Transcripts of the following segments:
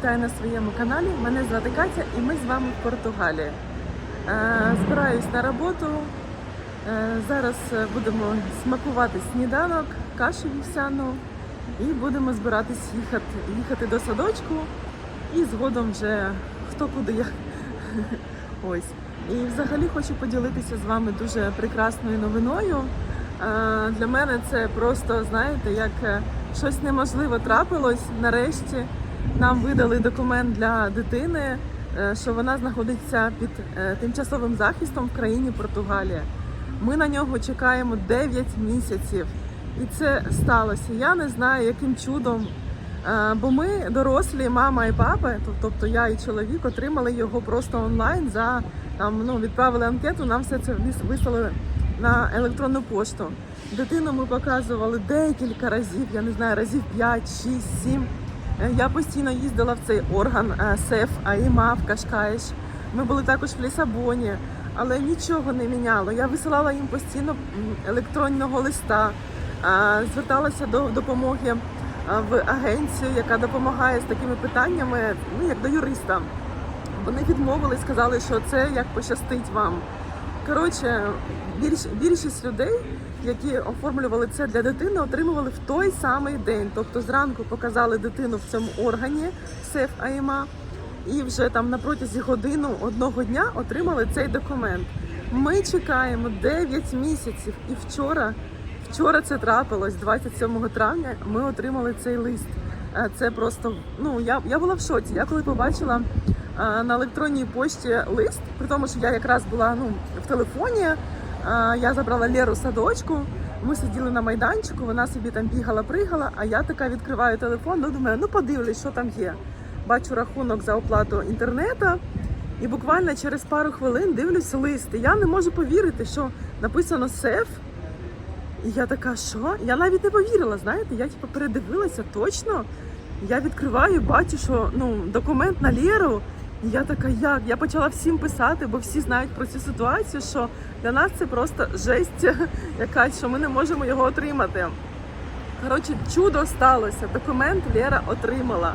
вітаю на своєму каналі. Мене звати Катя і ми з вами в Португалії. Е, Збираюсь на роботу. Е, Зараз е, будемо смакувати сніданок, кашу вівсяну і будемо збиратись їхати, їхати до садочку. І згодом вже хто куди як. Ось. І взагалі хочу поділитися з вами дуже прекрасною новиною. Для мене це просто, знаєте, як щось неможливе трапилось. Нарешті нам видали документ для дитини, е, що вона знаходиться під е, тимчасовим захистом в країні Португалія. Ми на нього чекаємо 9 місяців. І це сталося. Я не знаю, яким чудом. Е, Бо ми дорослі, мама і папа, тобто я і чоловік, отримали його просто онлайн за там, ну, відправили анкету, нам все це вислали на електронну пошту. Дитину ми показували декілька разів, я не знаю, разів 5, 6, 7. Я постійно їздила в цей орган е, СЕФ, АІМА в Кашкаєш. Ми були також в Лісабоні, але нічого не міняло. Я висилала їм постійно електронного листа, е, зверталася до допомоги е, в агенцію, яка допомагає з такими питаннями, ну як до юриста. Вони відмовили, сказали, що це як пощастить вам. Коротше, більш, більшість людей, які оформлювали це для дитини, отримували в той самий день. Тобто зранку показали дитину в цьому органі СЕФ АІМА, і вже там на протязі годину одного дня отримали цей документ. Ми чекаємо 9 місяців, і вчора, вчора це трапилось, 27 травня. Ми отримали цей лист. Е, Це просто ну я, я була в шоці. Я коли побачила на електронній пошті лист, при тому, що я якраз була ну в телефоні. е, Я забрала Леру садочку. Ми сиділи на майданчику, вона собі там бігала, пригала, а я така відкриваю телефон, ну думаю, ну подивлюсь, що там є. Бачу рахунок за оплату інтернету, і буквально через пару хвилин дивлюсь лист. Я не можу повірити, що написано СЕФ. І я така, що? Я навіть не повірила, знаєте, я типу передивилася точно. Я відкриваю, бачу, що ну, документ на Леру. І я така, як? Я почала всім писати, бо всі знають про цю ситуацію, що для нас це просто жесть якась, що ми не можемо його отримати. Коротше, чудо сталося. Документ Лера отримала.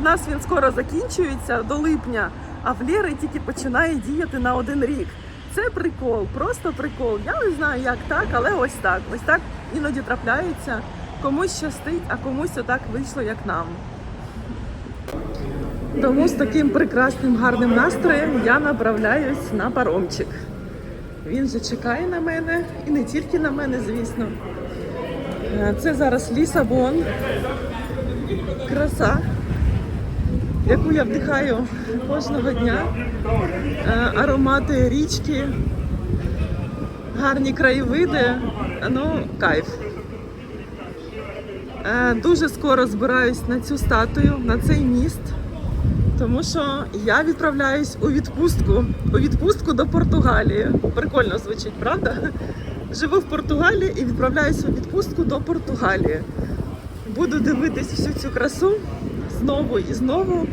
В нас він скоро закінчується до липня, а в Лєри тільки починає діяти на один рік. Це прикол, просто прикол. Я не знаю, як так, але ось так. Ось так іноді трапляється. Комусь щастить, а комусь отак вийшло, як нам. Тому з таким прекрасним гарним настроєм я направляюсь на паромчик. Він же чекає на мене і не тільки на мене, звісно. Е, Це зараз Лісабон. Краса, яку я вдихаю кожного дня. Е, Аромати річки, гарні краєвиди. Ну, кайф. Е, Дуже скоро збираюсь на цю статую, на цей міст, тому що я відправляюсь у відпустку. У відпустку до Португалії. Прикольно звучить, правда? Живу в Португалії і відправляюсь у відпустку до Португалії. Буду дивитись всю цю красу знову і знову.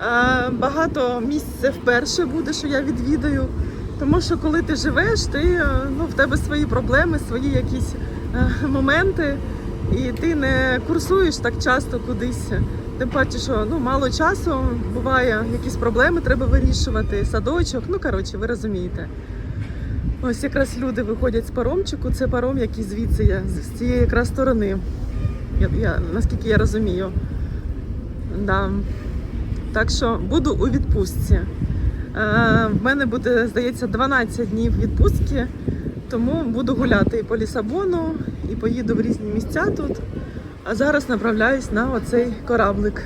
Е, Багато місць вперше буде, що я відвідаю. Тому що коли ти живеш, ти е, ну, в тебе свої проблеми, свої якісь е, моменти, і ти не курсуєш так часто кудись. Тим паче, що ну, мало часу, буває якісь проблеми треба вирішувати, садочок. Ну, коротше, ви розумієте. Ось якраз люди виходять з паромчику. Це паром, який звідси є, з цієї якраз сторони. Я, я, наскільки я розумію. Да. Так що буду у відпустці. Е, в мене буде, здається, 12 днів відпустки, тому буду гуляти і по Лісабону, і поїду в різні місця тут. А зараз направляюсь на оцей кораблик.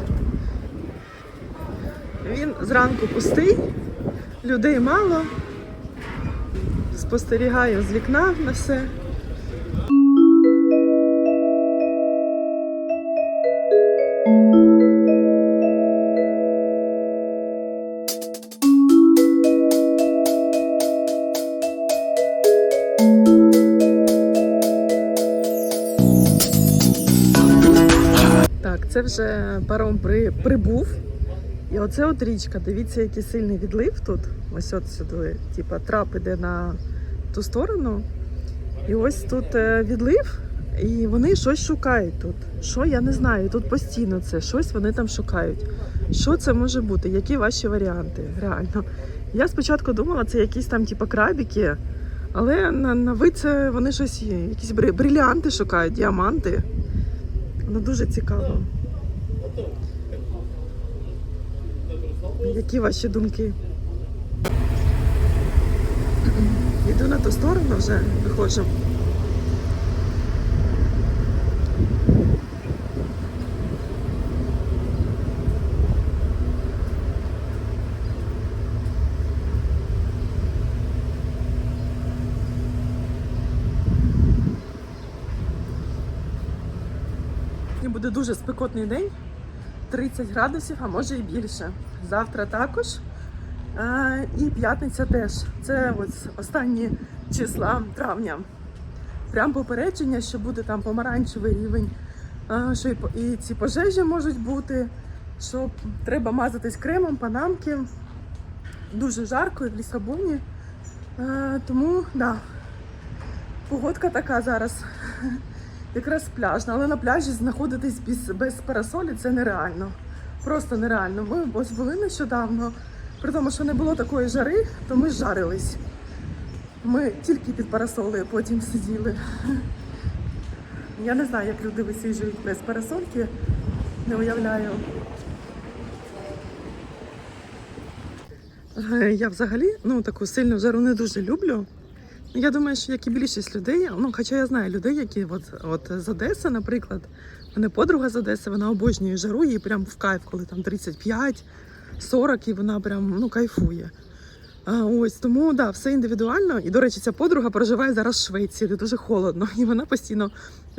Він зранку пустий, людей мало. Спостерігаю з вікна на все. Вже паром при, прибув. І оце от річка. Дивіться, який сильний відлив тут. Ось от сюди. Типа трап іде на ту сторону. І ось тут е, відлив, і вони щось шукають тут. Що я не знаю. Тут постійно це щось вони там шукають. Що це може бути? Які ваші варіанти? Реально. Я спочатку думала, це якісь там, типу, крабіки, але на, на вид це вони щось є. Якісь бриліанти шукають, діаманти. Воно дуже цікаво. Які ваші думки? Іду на ту сторону вже виходжу. Буде дуже спекотний день, 30 градусів, а може і більше. Завтра також. І п'ятниця теж. Це ось останні числа травня. Прям попередження, що буде там помаранчевий рівень, що і, ці пожежі можуть бути, що треба мазатись кремом, панамки. Дуже жарко і в Лісабоні. А, тому, да, погодка така зараз. Якраз пляжна, але на пляжі знаходитись без, без парасолі це нереально. Просто нереально. Ми ось були нещодавно, при тому, що не було такої жари, то ми жарились. Ми тільки під парасолею потім сиділи. Я не знаю, як люди висіджують без парасольки, не уявляю. Е, Я взагалі ну, таку сильну жару не дуже люблю. Я думаю, що як і більшість людей, ну хоча я знаю людей, які от, от з Одеси, наприклад, мене подруга з Одеси, вона обожнює жару, їй прям в кайф, коли там 35, 40, і вона прям ну кайфує. А, ось тому да, все індивідуально. І до речі, ця подруга проживає зараз в Швеції, де дуже холодно. І вона постійно,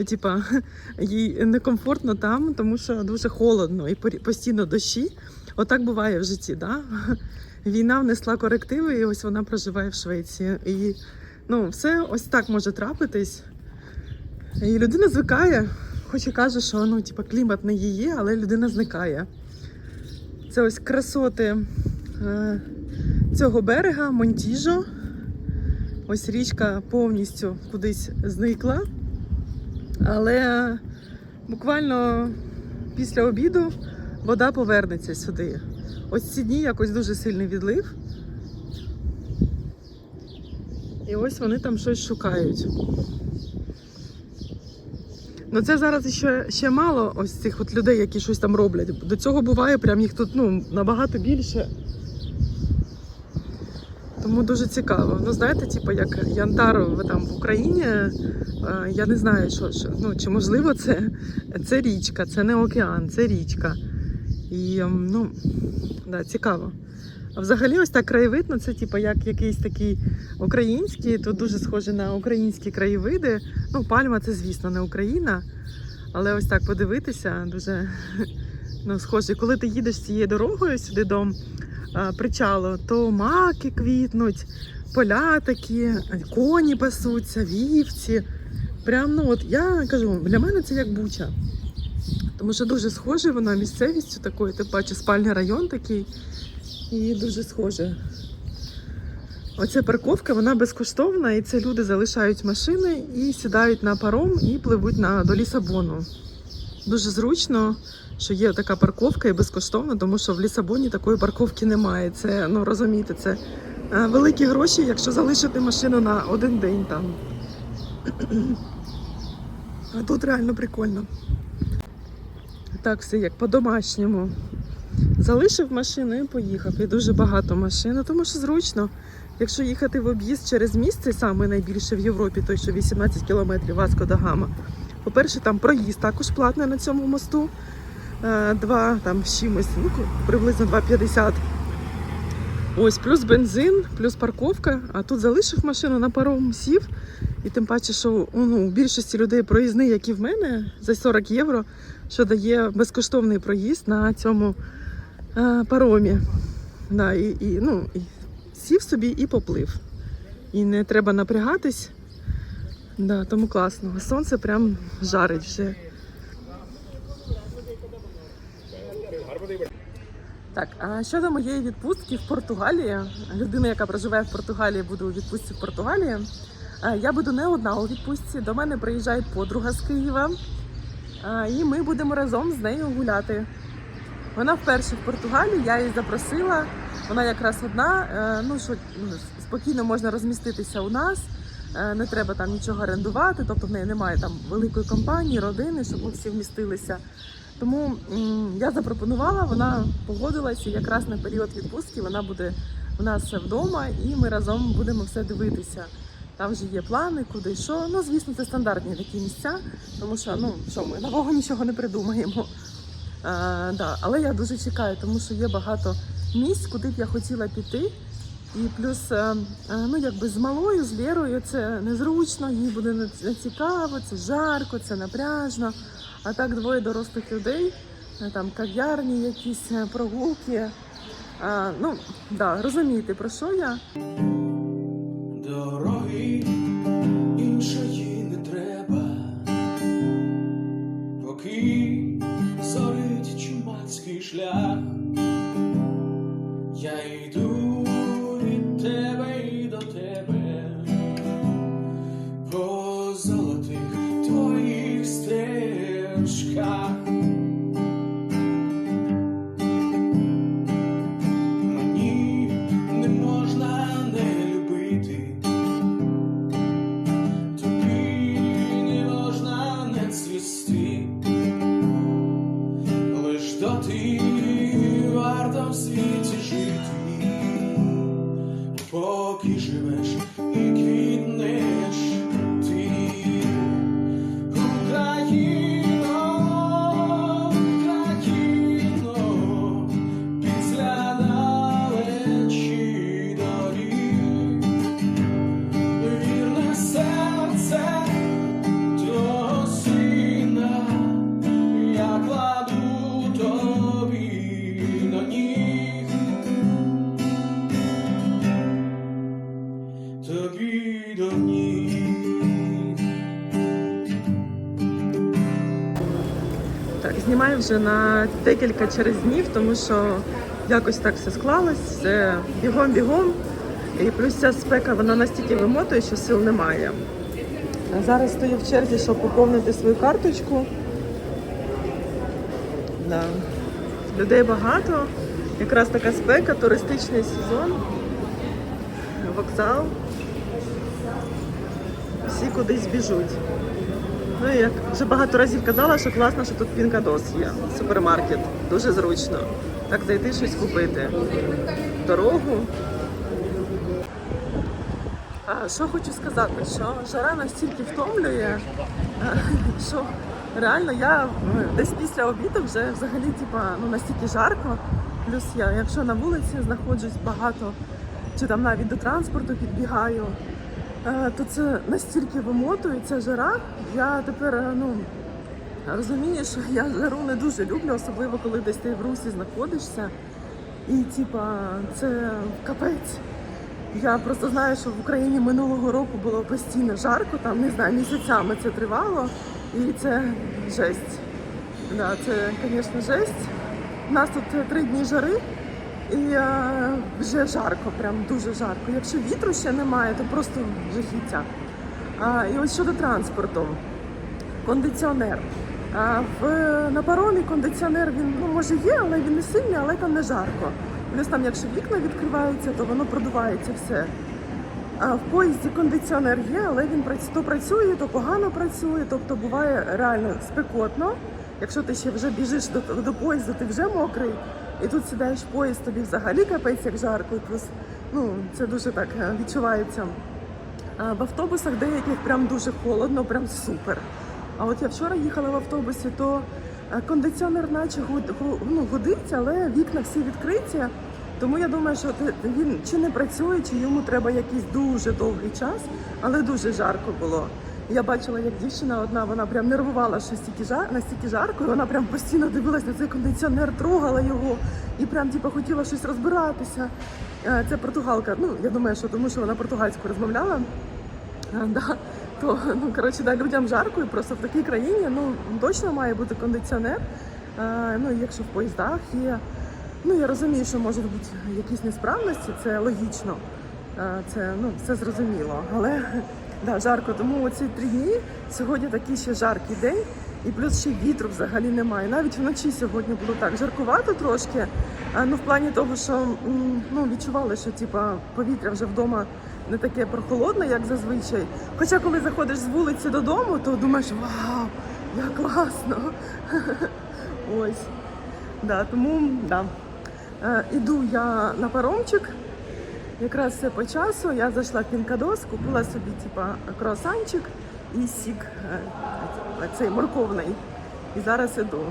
типа, їй некомфортно там, тому що дуже холодно і постійно дощі. Отак буває в житті. Да? Війна внесла корективи, і ось вона проживає в Швеції. І ну, все ось так може трапитись. І людина звикає, хоч і каже, що ну, типа, клімат не її, але людина зникає. Це ось красоти е, цього берега, Монтіжо. Ось річка повністю кудись зникла. Але буквально після обіду вода повернеться сюди. Ось ці дні якось дуже сильний відлив. І ось вони там щось шукають. Ну це зараз ще, ще мало ось цих от людей, які щось там роблять. До цього буває, прям їх тут ну, набагато більше. Тому дуже цікаво. Ну, знаєте, типу, як Янтаров там в Україні, е, я не знаю, що, що ну, чи можливо це, це річка, це не океан, це річка. І ем, ну, да, цікаво. А взагалі, ось так краєвид, ну це типу, як якийсь такий український, тут дуже схоже на українські краєвиди. Ну, пальма це, звісно, не Україна. Але ось так подивитися дуже ну, схоже. Коли ти їдеш цією дорогою сюди до причалу, то маки квітнуть, поля такі, коні пасуться, вівці. Прям, ну от я кажу, для мене це як буча. Тому що дуже схоже вона місцевістю такою, тим паче спальний район такий. І дуже схоже. Оця парковка, вона безкоштовна, і це люди залишають машини і сідають на паром і пливуть на, до Лісабону. Дуже зручно, що є така парковка і безкоштовна, тому що в Лісабоні такої парковки немає. Це, ну розумієте, це е, великі гроші, якщо залишити машину на один день там. А тут реально прикольно. Так, все як по-домашньому. Залишив машину і поїхав. І дуже багато машин, тому що зручно. Якщо їхати в об'їзд через міст, це саме найбільше в Європі, той, що 18 кілометрів Васко да Гама. По-перше, там проїзд також платний на цьому мосту. Е, Два там з ну, приблизно 2,50. Ось, плюс бензин, плюс парковка. А тут залишив машину на паром сів. І тим паче, що ну, у більшості людей проїзний, як і в мене, за 40 євро, що дає безкоштовний проїзд на цьому е, паромі. Да, і, і, ну, і сів собі і поплив. І не треба напрягатись. Да, тому класно. Сонце прям жарить вже. Так, а щодо моєї відпустки в Португалії, людина, яка проживає в Португалії, буде у відпустці в Португалії. Я буду не одна у відпустці. До мене приїжджає подруга з Києва. І ми будемо разом з нею гуляти. Вона вперше в Португалії, я її запросила. Вона якраз одна. е, Ну що ну, спокійно можна розміститися у нас. е, Не треба там нічого орендувати, тобто в неї немає там великої компанії, родини, щоб ми всі вмістилися. Тому я запропонувала, вона погодилася. Якраз на період відпустки вона буде у нас вдома, і ми разом будемо все дивитися. Там вже є плани, куди що. Ну, звісно, це стандартні такі місця, тому що ну що ми нового нічого не придумаємо. А, да. Але я дуже чекаю, тому що є багато місць, куди б я хотіла піти. І плюс, е, е, ну якби з малою, з Лєрою це незручно, їй буде не цікаво, це жарко, це напряжно. А так двоє дорослих людей, е, там кав'ярні, якісь е, прогулки. А, ну, да, розумієте, про що я? três teus. Вже на декілька через днів, тому що якось так все склалось, бігом-бігом. І плюс ця спека вона настільки вимотує, що сил немає. Зараз стою в черзі, щоб поповнити свою карточку. Да. Людей багато. Якраз така спека, туристичний сезон, вокзал. Всі кудись біжуть. Ну, як вже багато разів казала, що класно, що тут Пінкадос є, супермаркет. Дуже зручно. Так зайти щось купити. Дорогу. А, що хочу сказати, що жара настільки втомлює, що реально я десь після обіду вже взагалі типа, ну, настільки жарко. Плюс я, якщо на вулиці знаходжусь багато, чи там навіть до транспорту підбігаю, то це настільки вимотує ця жара. Я тепер е, ну, розумію, що я жару не дуже люблю, особливо коли десь ти в русі знаходишся. І типа це капець. Я просто знаю, що в Україні минулого року було постійно жарко, там не знаю, місяцями це тривало, і це жесть. Да, це, звісно, жесть. У нас тут е, три дні жари, і е, вже жарко, прям дуже жарко. Якщо вітру ще немає, то просто жахіття. А, і ось щодо транспорту, кондиціонер. А, в, на паромі кондиціонер він ну, може є, але він не сильний, але там не жарко. Плюс там, якщо вікна відкриваються, то воно продувається все. А в поїзді кондиціонер є, але він то працює, то погано працює. Тобто буває реально спекотно. Якщо ти ще вже біжиш до, до поїзду, ти вже мокрий, і тут сідаєш в поїзд, тобі взагалі капець як жарко. І плюс ну, це дуже так е, відчувається. А в автобусах деяких прям дуже холодно, прям супер. А от я вчора їхала в автобусі, то е, кондиціонер наче ну, гудить, але вікна всі відкриті. Тому я думаю, що він чи не працює, чи йому треба якийсь дуже довгий час, але дуже жарко було. Я бачила, як дівчина одна, вона прям нервувала, що стільки жар, настільки жарко, і вона прям постійно дивилась на цей кондиціонер, трогала його і прям типу, хотіла щось розбиратися. Е, Це португалка. Ну, я думаю, що тому що вона португальською розмовляла. Да, то ну коротше, да, людям жарко, і просто в такій країні ну точно має бути кондиціонер. Ну, якщо в поїздах є. Ну я розумію, що можуть бути якісь несправності, це логічно. Це ну все зрозуміло. Але да, жарко. Тому оці три дні сьогодні такий ще жаркий день. І плюс ще вітру взагалі немає. Навіть вночі сьогодні було так жаркувато трошки. Ну, в плані того, що ну, відчували, що типа, повітря вже вдома не таке прохолодне, як зазвичай. Хоча, коли заходиш з вулиці додому, то думаєш, вау, як класно. Ось. Да, тому да. Е, іду я на паромчик. Якраз все по часу. Я зайшла в Пінкадос, купила собі типа круасанчик і сік е, цей морковний. І зараз іду.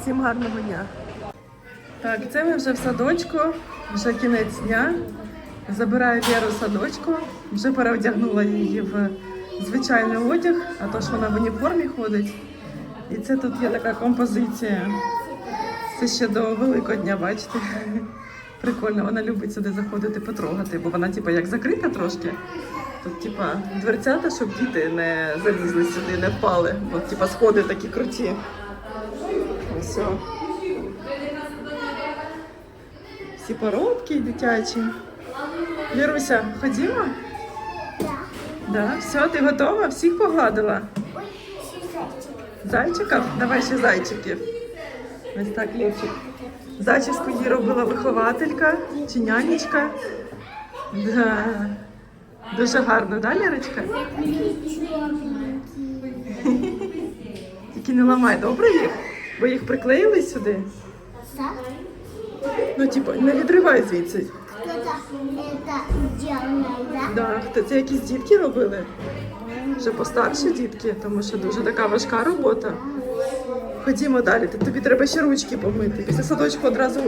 Всім гарного дня. Так, це ми вже в садочку, вже кінець дня. Забираю Віру в садочку, вже переодягнула її в звичайний одяг, а то ж вона в уніформі ходить. І це тут є така композиція. Це ще до Великодня, бачите? Прикольно, вона любить сюди заходити потрогати, бо вона, типа, як закрита трошки. Тут, типа, дверцята, щоб діти не залізли сюди, не впали. Бо, типа, сходи такі круті. Ось. Всі поробки дитячі. Віруся, ходімо? Да. Все, ти готова? Всіх погладила? Зайчиків? Давай ще зайчиків. Ось так, Левчик. Зачіску їй робила вихователька чи нянечка. Да. Дуже гарно, да, Лірочка? Тільки не ламай, добре їх? Бо їх приклеїли сюди. Ну, типу, не відривай звідси. Да, хто це якісь дітки робили? Вже постарші дітки, тому що дуже така важка робота. Ходімо далі. Тобі треба ще ручки помити. Після садочку одразу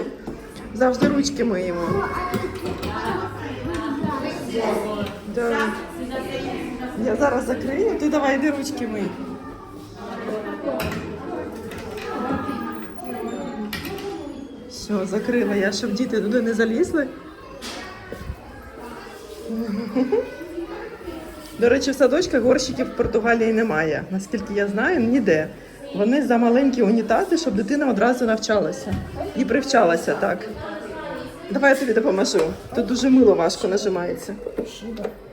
завжди ручки миємо. Да. Я зараз закрию, ти давай йди ручки мий. Все, закрила я, щоб діти туди не залізли. До речі, в садочках горщиків в Португалії немає. Наскільки я знаю, ніде. Вони за маленькі унітази, щоб дитина одразу навчалася і привчалася так. Давай я тобі допоможу. Тут дуже мило важко нажимається.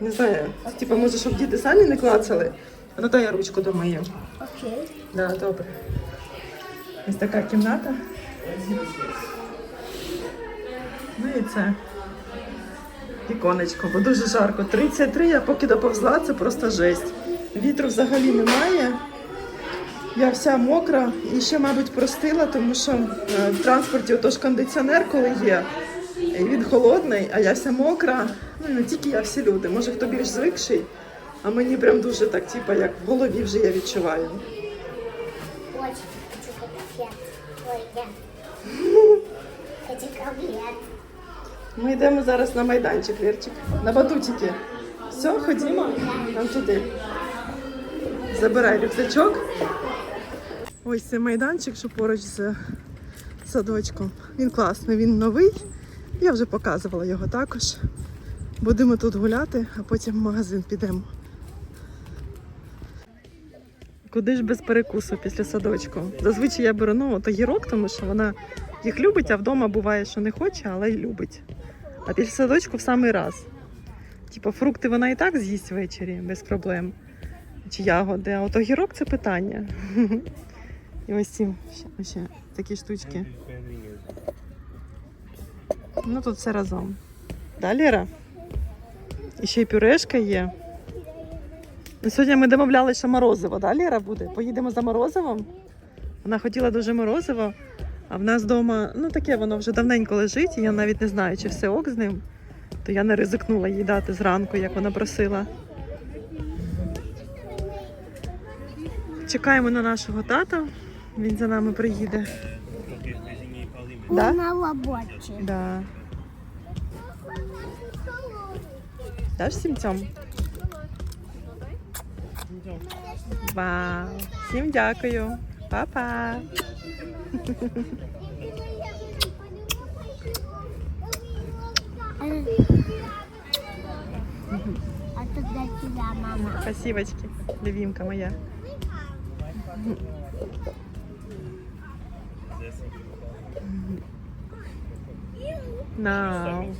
Не знаю, типу, може, щоб діти самі не клацали. Ну дай я ручку домию. Окей. Да, добре. Ось така кімната. Ну і це. Віконечко, бо дуже жарко. 33, я поки доповзла, це просто жесть. Вітру взагалі немає. Я вся мокра і ще, мабуть, простила, тому що е, в транспорті отож кондиціонер, коли є, він холодний, а я вся мокра. Ну не тільки я, всі люди. Може, хто більш звикший, а мені прям дуже так, типа, як в голові вже я відчуваю. Ми йдемо зараз на майданчик, Вірчик. На батутики. Все, ходімо нам туди. Забирай рюкзачок. Ось цей майданчик, що поруч з садочком. Він класний, він новий. Я вже показувала його також. Будемо тут гуляти, а потім в магазин підемо. Куди ж без перекусу після садочку? Зазвичай я беру ну, от огірок, тому що вона їх любить, а вдома буває, що не хоче, але й любить. А після садочку в самий раз. Типа фрукти вона і так з'їсть ввечері без проблем. Чи ягоди, а от огірок це питання. І ось ці ще, такі штучки. Ну тут все разом. Да, Лера? І ще й пюрешка є. Ну, Сьогодні ми домовлялися, що морозиво, да, Лера буде? Поїдемо за морозивом. Вона хотіла дуже морозиво, а в нас вдома, ну таке воно вже давненько лежить, і я навіть не знаю, чи все ок з ним. То я не ризикнула їй дати зранку, як вона просила. Чекаємо на нашого тата. Він за нами приїде. Да? Он на работе. Да. Даш всім цьому? Вау! Всім дякую. Па-па! А тут для тебя, мама. Спасибочки, любимка моя. No.